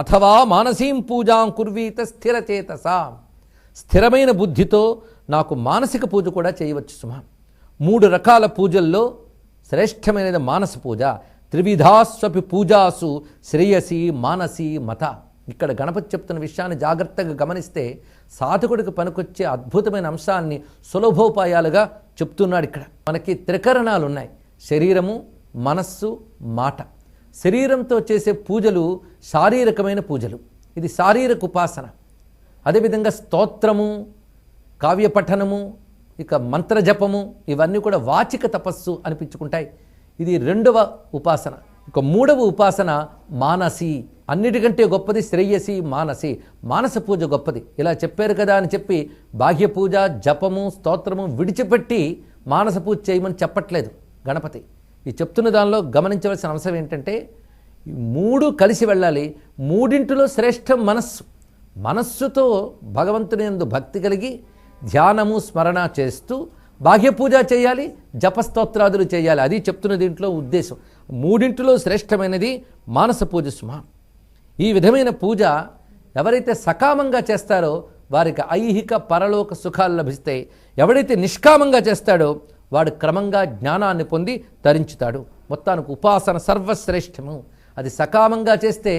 అథవా మానసీం పూజాం కుర్వీత స్థిరచేతస. స్థిరమైన బుద్ధితో నాకు మానసిక పూజ కూడా చేయవచ్చు సుమ. మూడు రకాల పూజల్లో శ్రేష్టమైనది మానస పూజ. త్రివిధాస్వపి పూజాసు శ్రేయసి మానసి మత. ఇక్కడ గణపతి చెప్తున్న విషయాన్ని జాగ్రత్తగా గమనిస్తే సాధకుడికి పనికొచ్చే అద్భుతమైన అంశాన్ని సులభోపాయాలుగా చెప్తున్నాడు ఇక్కడ. మనకి త్రికరణాలు ఉన్నాయి శరీరము మనస్సు మాట. శరీరంతో చేసే పూజలు శారీరకమైన పూజలు. ఇది శారీరక ఉపాసన. అదేవిధంగా స్తోత్రము కావ్య పఠనము ఇక మంత్రజపము ఇవన్నీ కూడా వాచిక తపస్సు అనిపించుకుంటాయి. ఇది రెండవ ఉపాసన. ఇక మూడవ ఉపాసన మానసి. అన్నిటికంటే గొప్పది శ్రేయసి మానసి. మానస పూజ గొప్పది. ఇలా చెప్పారు కదా అని చెప్పి బాహ్య పూజ జపము స్తోత్రము విడిచిపెట్టి మానస పూజ చేయమని చెప్పట్లేదు గణపతి. ఈ చెప్తున్న దానిలో గమనించవలసిన అంశం ఏంటంటే మూడు కలిసి వెళ్ళాలి. మూడింటిలో శ్రేష్టం మనస్సు. మనస్సుతో భగవంతుని యందు భక్తి కలిగి ధ్యానము స్మరణ చేస్తూ బాహ్య పూజ చేయాలి జపస్తోత్రాదులు చేయాలి. అది చెప్తున్న దీంట్లో ఉద్దేశం. మూడింటిలో శ్రేష్టమైనది మానస పూజ సుమ. ఈ విధమైన పూజ ఎవరైతే సకామంగా చేస్తారో వారికి ఐహిక పరలోక సుఖాలు లభిస్తాయి. ఎవడైతే నిష్కామంగా చేస్తాడో వాడు క్రమంగా జ్ఞానాన్ని పొంది ధరించుతాడు. మొత్తానికి ఉపాసన సర్వశ్రేష్టము అది సకామంగా చేస్తే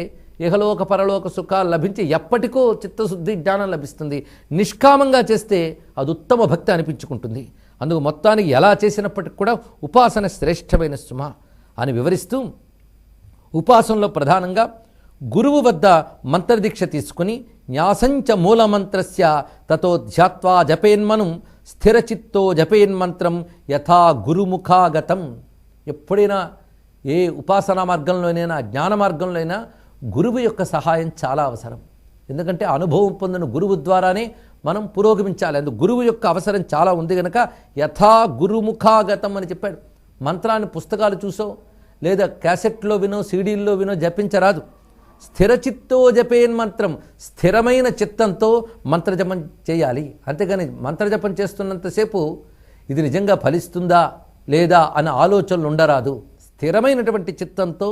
ఇహలోక పరలోక సుఖాలు లభించి ఎప్పటికో చిత్తశుద్ధి జ్ఞానం లభిస్తుంది. నిష్కామంగా చేస్తే అది ఉత్తమ భక్తి అనిపించుకుంటుంది. అందుకు మొత్తానికి ఎలా చేసినప్పటికి కూడా ఉపాసన శ్రేష్టమైన సుమ అని వివరిస్తూ ఉపాసనలో ప్రధానంగా గురువు వద్ద మంత్రదీక్ష తీసుకుని న్యాసంచ మూలమంత్రస్య తతో ధ్యాత్వా జపేన్మనం స్థిరచిత్తో జపయన్మంత్రం యథా గురుముఖాగతం. ఎప్పుడైనా ఏ ఉపాసనా మార్గంలోనైనా జ్ఞాన మార్గంలో అయినా గురువు యొక్క సహాయం చాలా అవసరం. ఎందుకంటే అనుభవం పొందిన గురువు ద్వారానే మనం పురోగమించాలి. అందుకు గురువు యొక్క అవసరం చాలా ఉంది కనుక యథా గురుముఖాగతం అని చెప్పాడు. మంత్రాన్ని పుస్తకాలు చూసో లేదా క్యాసెట్లో వినో సీడీల్లో వినో జపించరాదు. స్థిరచిత్తో జపేన్ మంత్రం స్థిరమైన చిత్తంతో మంత్రజపం చేయాలి. అంతేగాని మంత్రజపం చేస్తున్నంతసేపు ఇది నిజంగా ఫలిస్తుందా లేదా అనే ఆలోచనలు ఉండరాదు. స్థిరమైనటువంటి చిత్తంతో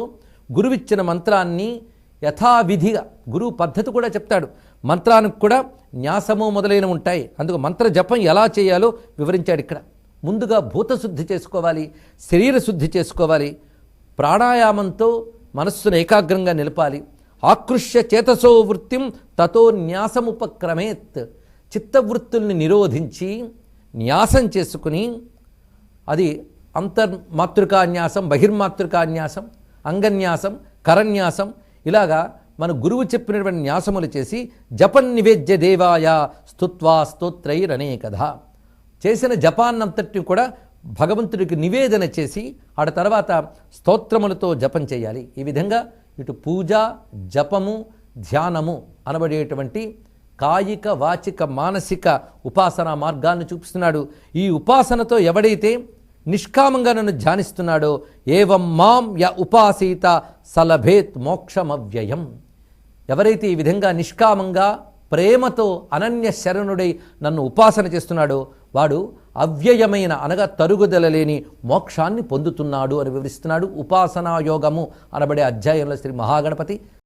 గురువిచ్చిన మంత్రాన్ని యథావిధిగా గురువు పద్ధతి కూడా చెప్తాడు. మంత్రానికి కూడా న్యాసము మొదలైనవి ఉంటాయి. అందుకు మంత్ర జపం ఎలా చేయాలో వివరించాడు ఇక్కడ. ముందుగా భూతశుద్ధి చేసుకోవాలి శరీర శుద్ధి చేసుకోవాలి ప్రాణాయామంతో మనస్సును ఏకాగ్రంగా నిలపాలి. ఆకృష్య చేతసో వృత్తిం తతో న్యాసముపక్రమేత్. చిత్తవృత్తుల్ని నిరోధించి న్యాసం చేసుకుని అది అంతర్మాతృకాన్యాసం బహిర్మాతృకాన్యాసం అంగన్యాసం కరన్యాసం ఇలాగా మన గురువు చెప్పినటువంటి న్యాసములు చేసి జపన్ నివేద్య దేవాయ స్తుత్వా స్తోత్రైరనేకధ. చేసిన జపాన్నంతటిని కూడా భగవంతుడికి నివేదన చేసి ఆడ తర్వాత స్తోత్రములతో జపం చేయాలి. ఈ విధంగా ఇటు పూజ జపము ధ్యానము అనబడేటువంటి కాయిక వాచిక మానసిక ఉపాసన మార్గాన్ని చూపిస్తున్నాడు. ఈ ఉపాసనతో ఎవడైతే నిష్కామంగా నన్ను ధ్యానిస్తున్నాడో ఏవం మాం య ఉపాసీత సలభేత్ మోక్షమవ్యయం. ఎవరైతే ఈ విధంగా నిష్కామంగా ప్రేమతో అనన్య శరణుడై నన్ను ఉపాసన చేస్తున్నాడో వాడు అవ్యయమైన అనగా తరుగుదల లేని మోక్షాన్ని పొందుతున్నాడు అని వివరిస్తున్నాడు ఉపాసనా యోగము అనబడే అధ్యాయంలో శ్రీ మహాగణపతి